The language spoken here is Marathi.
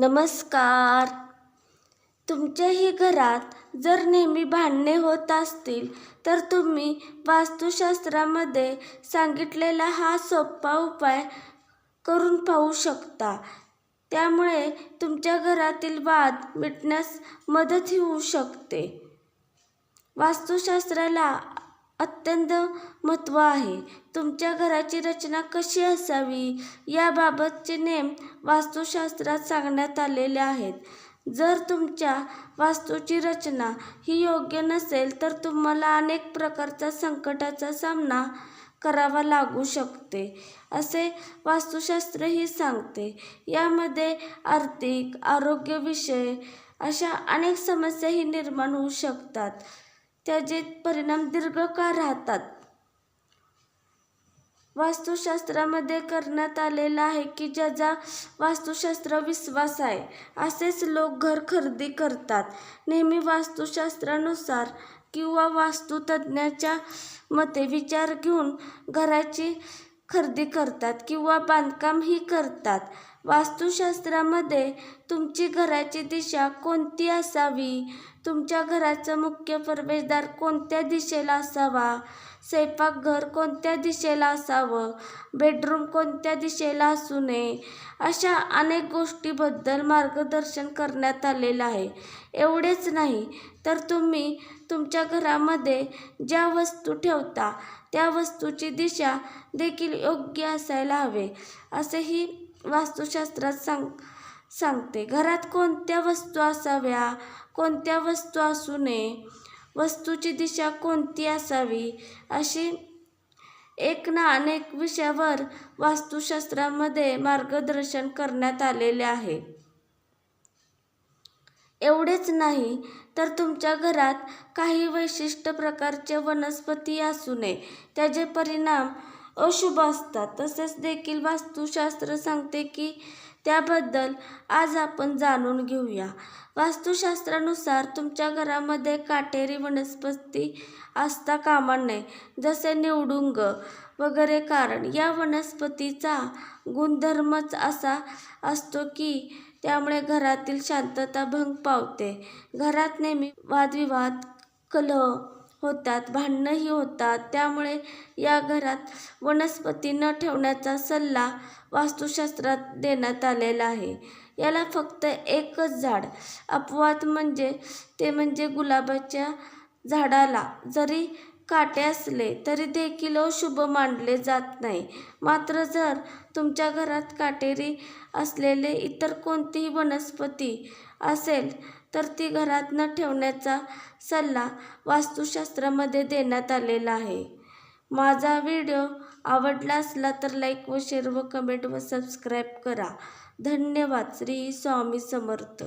नमस्कार. तुमच्याही घरात जर नेहमी भांडणे होत असतील तर तुम्ही वास्तुशास्त्रामध्ये सांगितलेला हा सोपा उपाय करून पाहू शकता. त्यामुळे तुमच्या घरातील वाद मिटण्यास मदत होऊ शकते. वास्तुशास्त्राला अत्यंत महत्त्व आहे. तुमच्या घराची रचना कशी असावी याबाबतचे नेम वास्तुशास्त्रात सांगण्यात आलेले आहेत. जर तुमच्या वास्तूची रचना ही योग्य नसेल तर तुम्हाला अनेक प्रकारचा संकटाचा सामना करावा लागू शकते असे वास्तुशास्त्रही सांगते. यामध्ये आर्थिक आरोग्यविषय अशा अनेक समस्याही निर्माण होऊ शकतात. त्याचे परिणाम दीर्घकाळ राहतात. वास्तुशास्त्रामध्ये करण्यात आलेलं आहे की ज्याचा वास्तुशास्त्र विश्वास आहे असेच लोक घर खरेदी करतात. नेहमी वास्तुशास्त्रानुसार किंवा वास्तुतज्ञाच्या मते विचार घेऊन घराची खरेदी करतात किंवा बांधकामही करतात. वास्तुशास्त्रामध्ये तुमची घराची दिशा कोणती असावी? तुमच्या घराचं मुख्य प्रवेशद्वार कोणत्या दिशेला असावा? स्वयंपाकघर कोणत्या दिशेला असावं? बेडरूम कोणत्या दिशेला असू नये? अशा अनेक गोष्टीबद्दल मार्गदर्शन करण्यात आलेलं आहे. एवढेच नाही तर तुम्ही तुमच्या घरामध्ये ज्या वस्तू ठेवता त्या वस्तूची दिशा देखील योग्य असायला हवे असेही वास्तुशास्त्रात सांग सांगते. घरात कोणत्या वस्तू असाव्या कोणत्या वस्तू असू नये वस्तूची दिशा कोणती असावी अशी एक ना अनेक विषयावर वास्तुशास्त्रामध्ये मार्गदर्शन करण्यात आलेले आहे. एवढेच नाही तर तुमच्या घरात काही विशिष्ट प्रकारचे वनस्पती असू नये. त्याचे परिणाम अशुभ असतात. तसेच देखील वास्तुशास्त्र सांगते की त्याबद्दल आज आपण जाणून घेऊया. वास्तुशास्त्रानुसार तुमच्या घरामध्ये काटेरी वनस्पती असता कामा नये जसे निवडुंग वगैरे कारण. या वनस्पतीचा गुणधर्मच असा असतो की त्यामुळे घरातील शांतता भंग पावते. घरात नेहमी वादविवाद कलह होतात भांडणंही होतात. त्यामुळे या घरात वनस्पती न ठेवण्याचा सल्ला वास्तुशास्त्रात देण्यात आलेला आहे. याला फक्त एकच झाड अपवाद म्हणजे ते म्हणजे गुलाबाच्या झाडाला जरी काटे असले तरी देखील अशुभ मानले जात नाही. मात्र जर तुमच्या घरात काटेरी असलेले इतर कोणतीही वनस्पती असेल तर ती घरात न ठेवण्याचा सल्ला वास्तुशास्त्रामध्ये देण्यात आलेला आहे. माझा व्हिडिओ आवडला असला तर लाईक व शेअर व कमेंट व सबस्क्राईब करा. धन्यवाद. श्री स्वामी समर्थ.